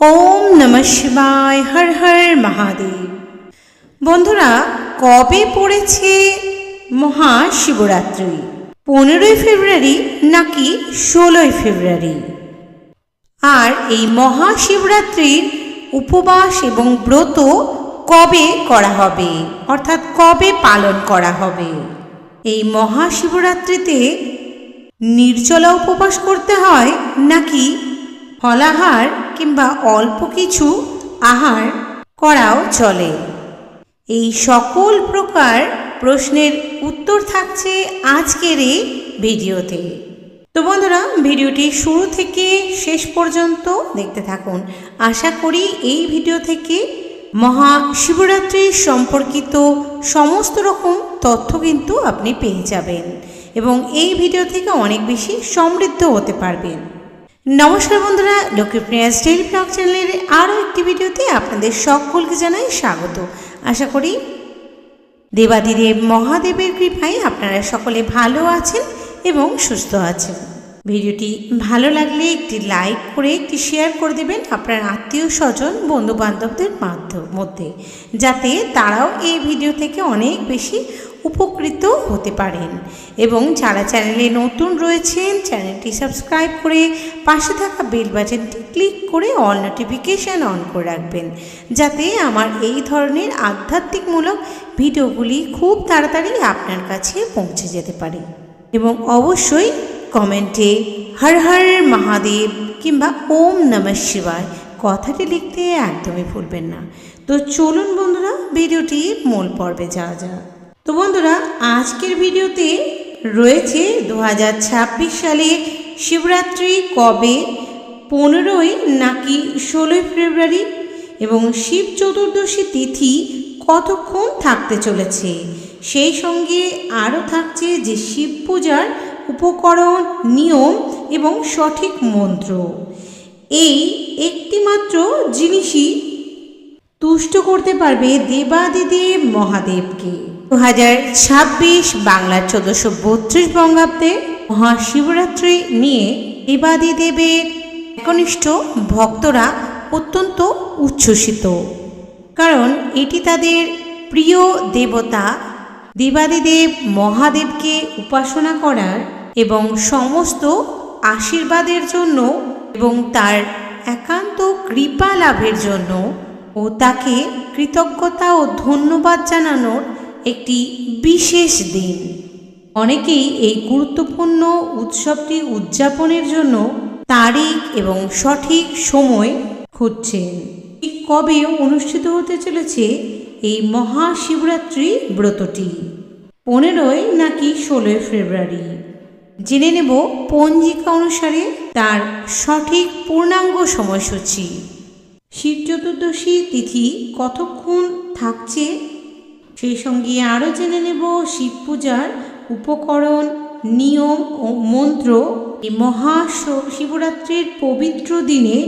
ওম নমঃ শিবায়, হর হর মহাদেব। বন্ধুরা, কবে পড়েছে মহাশিবরাত্রি? পনেরোই ফেব্রুয়ারি নাকি ষোলোই ফেব্রুয়ারি? আর এই মহাশিবরাত্রির উপবাস এবং ব্রত কবে করা হবে? অর্থাৎ কবে পালন করা হবে? এই মহাশিবরাত্রিতে নির্জলা উপবাস করতে হয় নাকি ফলাহার কিংবা অল্প কিছু আহার করাও চলে। এই সকল প্রকার প্রশ্নের উত্তর থাকছে আজকের এই ভিডিওতে। তো বন্ধুরা, ভিডিওটি শুরু থেকে শেষ পর্যন্ত দেখতে থাকুন। আশা করি এই ভিডিও থেকে মহা মহাশিবরাত্রি সম্পর্কিত সমস্ত রকম তথ্য কিন্তু আপনি পেয়ে যাবেন এবং এই ভিডিও থেকে অনেক বেশি সমৃদ্ধ হতে পারবেন। নমস্কার বন্ধুরা লক্ষ্মীপ্রিয়া স্টাইল ব্লগ চ্যানেলের আরও একটি ভিডিওতে আপনাদের সকলকে জানাই স্বাগত। আশা করি দেবাদিদেব মহাদেবের কৃপায় আপনারা সকলে ভালো আছেন এবং সুস্থ আছেন। ভিডিওটি ভালো লাগলে একটি লাইক করে, একটি শেয়ার করে দেবেন আপনার আত্মীয় স্বজন বন্ধু বান্ধবদের মধ্যে যাতে তারাও এই ভিডিও থেকে অনেক বেশি উপকৃত হতে পারেন। এবং যারা চ্যানেলে নতুন রয়েছেন, চ্যানেলটি সাবস্ক্রাইব করে পাশে থাকা বেল বাটনটি ক্লিক করে অল নোটিফিকেশান অন করে রাখবেন, যাতে আমার এই ধরনের আধ্যাত্মিকমূলক ভিডিওগুলি খুব তাড়াতাড়ি আপনার কাছে পৌঁছে যেতে পারে। এবং অবশ্যই কমেন্টে হর হর মহাদেব কিংবা ওম নমঃ শিবায়। কথাটি লিখতে একদমই ভুলবেন না। তো চলুন বন্ধুরা, ভিডিওটি মূল পর্বে যাওয়া যাক। তো বন্ধুরা, আজকের ভিডিওতে রয়েছে দু হাজার ছাব্বিশ সালে শিবরাত্রি কবে? পনেরোই নাকি ষোলোই ফেব্রুয়ারি? এবং শিব চতুর্দশী তিথি কতক্ষণ থাকতে চলেছে? সেই সঙ্গে আরও থাকছে যে শিব পূজার উপকরণ, নিয়ম এবং সঠিক মন্ত্র। এই একটিমাত্র জিনিসই তুষ্ট করতে পারবে দেবাদিদেব মহাদেবকে। দু হাজার ছাব্বিশ বাংলার চোদ্দশো বত্রিশ বঙ্গাব্দে মহাশিবরাত্রি নিয়ে দেবাদিদেবের একনিষ্ঠ ভক্তরা অত্যন্ত উচ্ছ্বসিত। কারণ এটি তাদের প্রিয় দেবতা দেবাদিদেব মহাদেবকে উপাসনা করার এবং সমস্ত আশীর্বাদের জন্য এবং তার একান্ত কৃপা লাভের জন্য ও তাকে কৃতজ্ঞতা ও ধন্যবাদ জানানোর একটি বিশেষ দিন। অনেকেই এই গুরুত্বপূর্ণ উৎসবটি উদযাপনের জন্য তারিখ এবং সঠিক সময় খুঁজছেন। ঠিক কবে অনুষ্ঠিত হতে চলেছে এই মহাশিবরাত্রি ব্রতটি? পনেরোই নাকি ষোলোই ফেব্রুয়ারি? জেনে নেব পঞ্জিকা অনুসারে তার সঠিক পূর্ণাঙ্গ সময়সূচি। শিব চতুর্দশী তিথি কতক্ষণ থাকছে? সেই সঙ্গে আরও জেনে নেব শিব পূজার উপকরণ, নিয়ম ও মন্ত্র। মহা শিবরাত্রির পবিত্র দিনে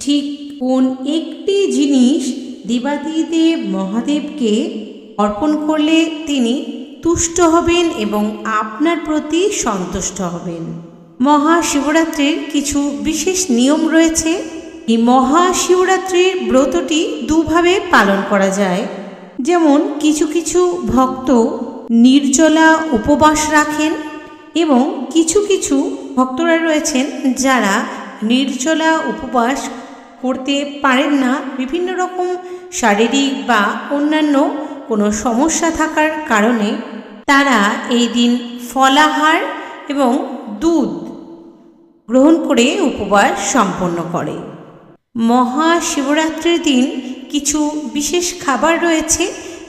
ঠিক কোন একটি জিনিস দেবাদিদেব মহাদেবকে অর্পণ করলে তিনি তুষ্ট হবেন এবং আপনার প্রতি সন্তুষ্ট হবেন। মহাশিবরাত্রির কিছু বিশেষ নিয়ম রয়েছে। এই মহাশিবরাত্রির ব্রতটি দুভাবে পালন করা যায়। যেমন, কিছু কিছু ভক্ত নির্জলা উপবাস রাখেন এবং কিছু কিছু ভক্তরা রয়েছেন যারা নির্জলা উপবাস করতে পারেন না। বিভিন্ন রকম শারীরিক বা অন্যান্য কোনো সমস্যা থাকার কারণে তারা এই দিন ফলাহার এবং দুধ গ্রহণ করে উপবাস সম্পন্ন করে। মহাশিবরাত্রির দিন কিছু বিশেষ খাবার রয়েছে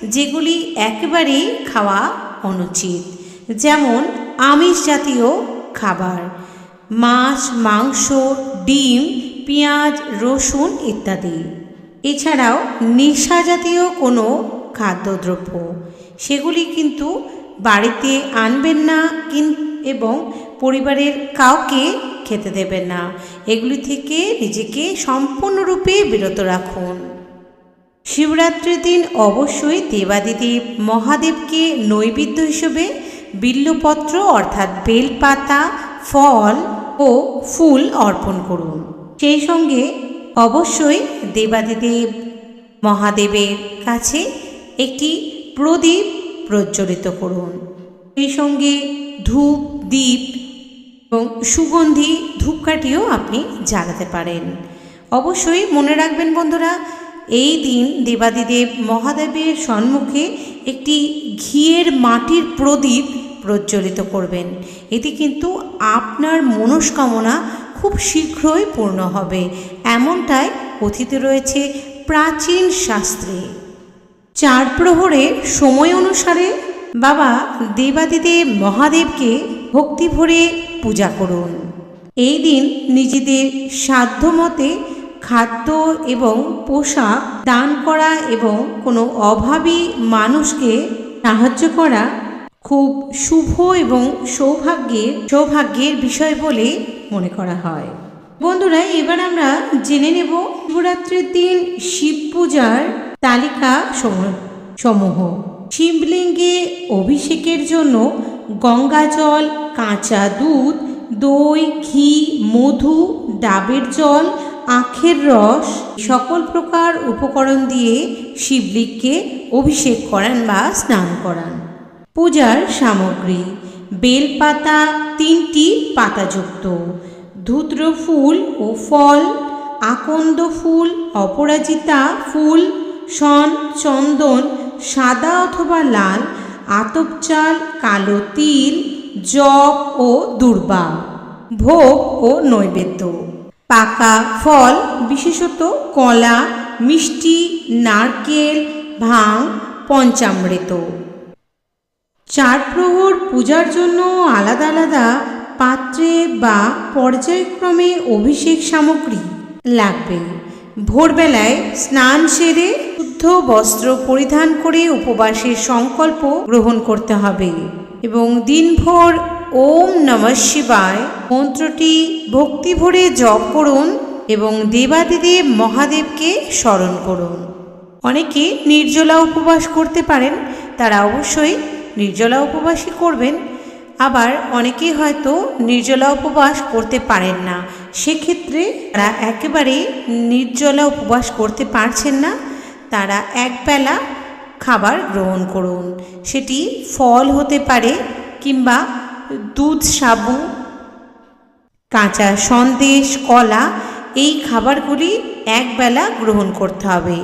যেগুলি একেবারেই খাওয়া অনুচিত, যেমন আমিষ জাতীয় খাবার, মাছ, মাংস, ডিম, পেঁয়াজ, রসুন ইত্যাদি। এছাড়াও নেশা জাতীয় কোনো খাদ্যদ্রব্য। সেগুলি কিন্তু বাড়িতে আনবেন না কিন, এবং পরিবারের কাউকে খেতে দেবেন না। এগুলি থেকে নিজেকে সম্পূর্ণরূপে বিরত রাখুন। শিবরাত্রির দিন অবশ্যই দেবাদিদেব মহাদেবকে নৈবেদ্য হিসেবে বিল্লপত্র, অর্থাৎ বেলপাতা, ফল ও ফুল অর্পণ করুন। সেই সঙ্গে অবশ্যই দেবাদিদেব মহাদেবের কাছে একটি প্রদীপ প্রজ্বলিত করুন। সেই সঙ্গে ধূপ দ্বীপ এবং সুগন্ধি ধূপকাঠিও আপনি জ্বালাতে পারেন। অবশ্যই মনে রাখবেন বন্ধুরা, এই দিন দেবাদিদেব মহাদেবের সম্মুখে একটি ঘিয়ের মাটির প্রদীপ প্রজ্বলিত করবেন। এতে কিন্তু আপনার মনস্কামনা খুব শীঘ্রই পূর্ণ হবে। এমনটাই কথিত রয়েছে প্রাচীন শাস্ত্রে। চার প্রহরের সময় অনুসারে বাবা দেবাদিদেব মহাদেবকে ভক্তি ভরে পূজা করুন। এই দিন নিজেদের সাধ্যমতে খাদ্য এবং পোশাক দান করা এবং কোনো অভাবী মানুষকে সাহায্য করা খুব শুভ এবং সৌভাগ্যের সৌভাগ্যের বিষয় বলে মনে করা হয়। বন্ধুরা, এবার আমরা জেনে নেব শিবরাত্রির দিন শিব পূজার তালিকা সমূহ শিবলিঙ্গে অভিষেকের জন্য গঙ্গা জল, কাঁচা দুধ, দই, ঘি, মধু, ডাবের জল, আখের রস, সকল প্রকার উপকরণ দিয়ে শিবলিঙ্গকে অভিষেক করান বা স্নান করান। পূজার সামগ্রী, বেলপাতা তিনটি পাতাযুক্ত। ধূত্র ফুল ও ফল, আকন্দ ফুল, অপরাজিতা ফুল শন, চন্দন, সাদা অথবা লাল, আতপ চাল, কালো তিল, জব ও দুর্বা ভোগ ও নৈবেদ্য। পাকা ফল, বিশেষত কলা, মিষ্টি, নারকেল, ভাং, পঞ্চামৃত। চার প্রহর পূজার জন্য আলাদা আলাদা পাত্রে বা পর্যায়ক্রমে অভিষেক সামগ্রী লাগবে। ভোরবেলায় স্নান সেরে শুদ্ধ বস্ত্র পরিধান করে উপবাসের সংকল্প গ্রহণ করতে হবে এবং দিনভর ওম নমঃ শিবায় মন্ত্রটি ভক্তি ভরে জপ করুন এবং দেবাদিদেব মহাদেবকে স্মরণ করুন। অনেকে নির্জলা উপবাস করতে পারেন, তারা অবশ্যই নির্জলা উপবাসই করবেন। আবার অনেকে হয়তো নির্জলা উপবাস করতে পারেন না। সেক্ষেত্রে তারা একেবারে নির্জলা উপবাস করতে পারছেন না। তারা একবেলা খাবার গ্রহণ করুন। সেটি ফল হতে পারে কিংবা দুধ, সাবু, কাঁচা সন্দেশ, কলা, এই খাবারগুলি একবেলা গ্রহণ করতে হবে।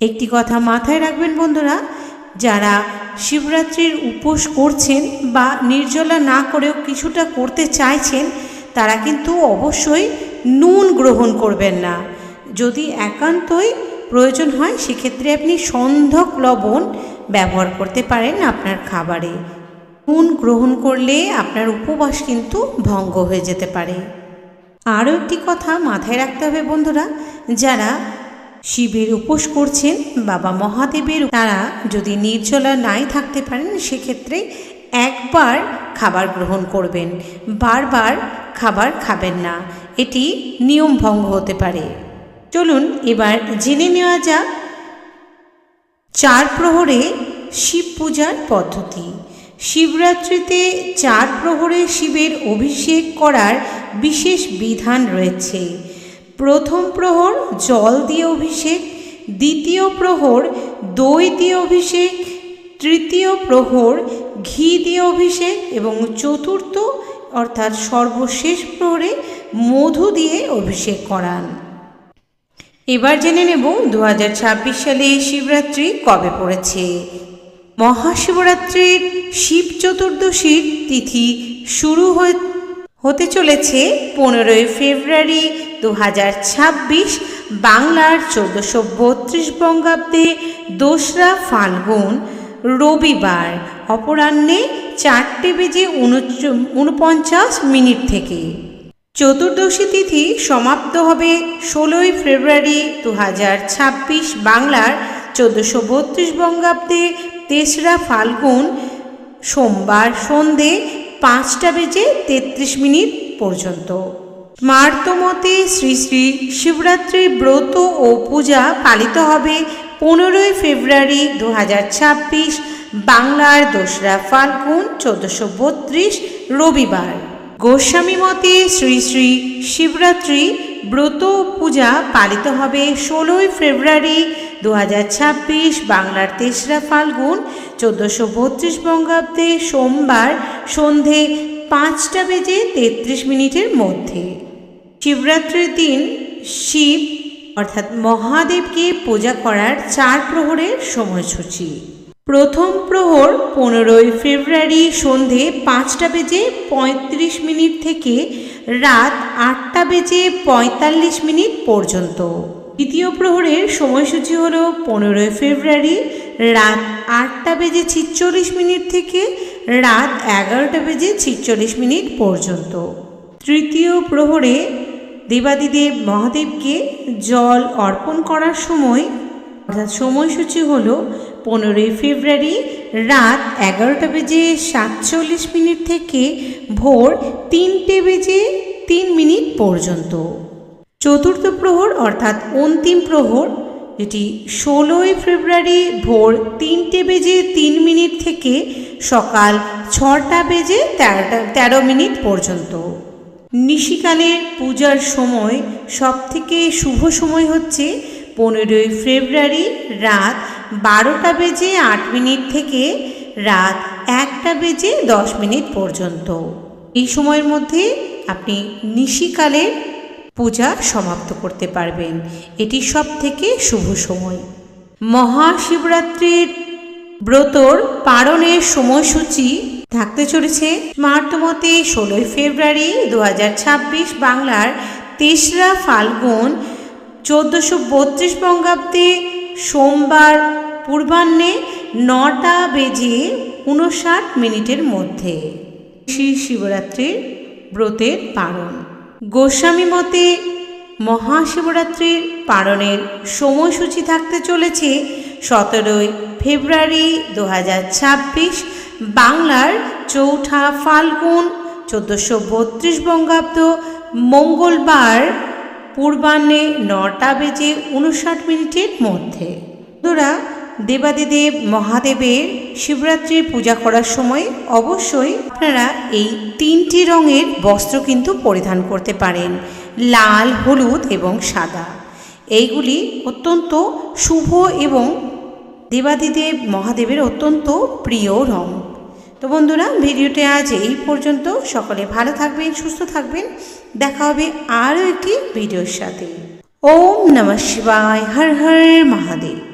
একটি কথা মাথায় রাখবেন বন্ধুরা, যারা শিবরাত্রির উপোস করছেন বা নির্জলা না করেও কিছুটা করতে চাইছেন, তারা কিন্তু অবশ্যই নুন গ্রহণ করবেন না। যদি একান্তই প্রয়োজন হয়, সেক্ষেত্রে আপনি সন্ধক লবণ ব্যবহার করতে পারেন আপনার খাবারে। নুন গ্রহণ করলে আপনার উপবাস কিন্তু ভঙ্গ হয়ে যেতে পারে। আরও একটি কথা মাথায় রাখতে হবে বন্ধুরা, যারা শিবের উপোস করছেন বাবা মহাদেবের, তারা যদি নির্জলা নাই থাকতে পারেন, সেক্ষেত্রে একবার খাবার গ্রহণ করবেন। বারবার খাবার খাবেন না। এটি নিয়ম ভঙ্গ হতে পারে। চলুন এবার জেনে নেওয়া যাক চার প্রহরে শিব পূজার পদ্ধতি। শিবরাত্রিতে চার প্রহরে শিবের অভিষেক করার বিশেষ বিধান রয়েছে। প্রথম প্রহর জল দিয়ে অভিষেক, দ্বিতীয় প্রহর দই দিয়ে অভিষেক, তৃতীয় প্রহর ঘি দিয়ে অভিষেক এবং চতুর্থ অর্থাৎ সর্বশেষ প্রহরে মধু দিয়ে অভিষেক করান। এবার জেনে নেব দু হাজার ছাব্বিশ সালে শিবরাত্রি কবে পড়েছে। মহাশিবরাত্রির শিব চতুর্দশীর তিথি শুরু হতে চলেছে পনেরোই ফেব্রুয়ারি দু হাজার ছাব্বিশ বাংলার চোদ্দোশো বত্রিশ বঙ্গাব্দে দোসরা ফাল্গুন, রবিবার, অপরাহ্নে চারটে বেজে উনপঞ্চাশ মিনিট থেকে। চতুর্দশী তিথি সমাপ্ত হবে ষোলোই ফেব্রুয়ারি দু হাজার ছাব্বিশ বাংলার চোদ্দোশো বত্রিশ বঙ্গাব্দে তেসরা ফাল্গুন সোমবার সন্ধে পাঁচটা বেজে তেত্রিশ মিনিট পর্যন্ত। মার্তমতে শ্রী শ্রী শিবরাত্রির ব্রত ও পূজা পালিত হবে পনেরোই ফেব্রুয়ারি দু হাজার ছাব্বিশ বাংলার দোসরা ফাল্গুন চোদ্দোশো রবিবার। গোস্বামী মতে শ্রী শ্রী শিবরাত্রি ব্রত পূজা পালিত হবে ষোলোই ফেব্রুয়ারি দু বাংলার তেসরা ফাল্গুন চোদ্দোশো বত্রিশ বঙ্গাব্দে সোমবার সন্ধে পাঁচটা বেজে তেত্রিশ মিনিটের মধ্যে। শিবরাত্রির দিন শিব অর্থাৎ মহাদেবকে পূজা করার চার প্রহরের সময়সূচি। প্রথম প্রহর পনেরোই ফেব্রুয়ারি সন্ধে পাঁচটা বেজে পঁয়ত্রিশ মিনিট থেকে রাত আটটা বেজে পঁয়তাল্লিশ মিনিট পর্যন্ত। দ্বিতীয় প্রহরের সময়সূচি হল পনেরোই ফেব্রুয়ারি রাত আটটা বেজে ছিচল্লিশ মিনিট থেকে রাত এগারোটা বেজে ছিচল্লিশ মিনিট পর্যন্ত। তৃতীয় প্রহরে দেবাদিদেব মহাদেবকে জল অর্পণ করার সময় অর্থাৎ সময়সূচি হল পনেরোই ফেব্রুয়ারি রাত এগারোটা বেজে সাতচল্লিশ মিনিট থেকে ভোর তিনটে বেজে তিন মিনিট পর্যন্ত। চতুর্থ প্রহর অর্থাৎ অন্তিম প্রহর, যেটি ষোলোই ফেব্রুয়ারি ভোর তিনটে বেজে তিন মিনিট থেকে সকাল ছটা বেজে তেরোটা, তেরো মিনিট পর্যন্ত। নিশিকালের পূজার সময় সবথেকে শুভ সময় হচ্ছে পনেরোই ফেব্রুয়ারি রাত বারোটা বেজে আট মিনিট থেকে রাত একটা বেজে দশ মিনিট পর্যন্ত। এই সময়ের মধ্যে আপনি নিশিকালের পূজা সমাপ্ত করতে পারবেন। এটি সব থেকে শুভ সময়। মহাশিবরাত্রির ব্রতর পালনের সময়সূচি থাকতে চলেছে স্মার্ট মতে ষোলোই ফেব্রুয়ারি দু হাজার ছাব্বিশ বাংলার তেসরা ফাল্গুন চোদ্দোশো বত্রিশ বঙ্গাব্দে সোমবার পূর্বাহ্নে নটা বেজে উনষাট মিনিটের মধ্যে। শ্রী শিবরাত্রির ব্রতের পালন। গোস্বামী মতে মহাশিবরাত্রির পালনের সময়সূচি থাকতে চলেছে সতেরোই ফেব্রুয়ারি দু হাজার ছাব্বিশ বাংলার চৌঠা ফাল্গুন চোদ্দোশো বত্রিশ বঙ্গাব্দ মঙ্গলবার পূর্বাহ্নে নটা বেজে উনষাট মিনিটের মধ্যে। বন্ধুরা দেবাদিদেব মহাদেবের শিবরাত্রির পূজা করার সময় অবশ্যই আপনারা এই তিনটি রঙের বস্ত্র কিন্তু পরিধান করতে পারেন, লাল, হলুদ এবং সাদা। এইগুলি অত্যন্ত শুভ এবং দেবাদিদেব মহাদেবের অত্যন্ত প্রিয় রং। তো বন্ধুরা, ভিডিওটি আজ এই পর্যন্ত। সকলে ভালো থাকবেন, সুস্থ থাকবেন। দেখা হবে আরও একটি ভিডিওর সাথে। ওম নমঃ শিবায় হর হর মহাদেব।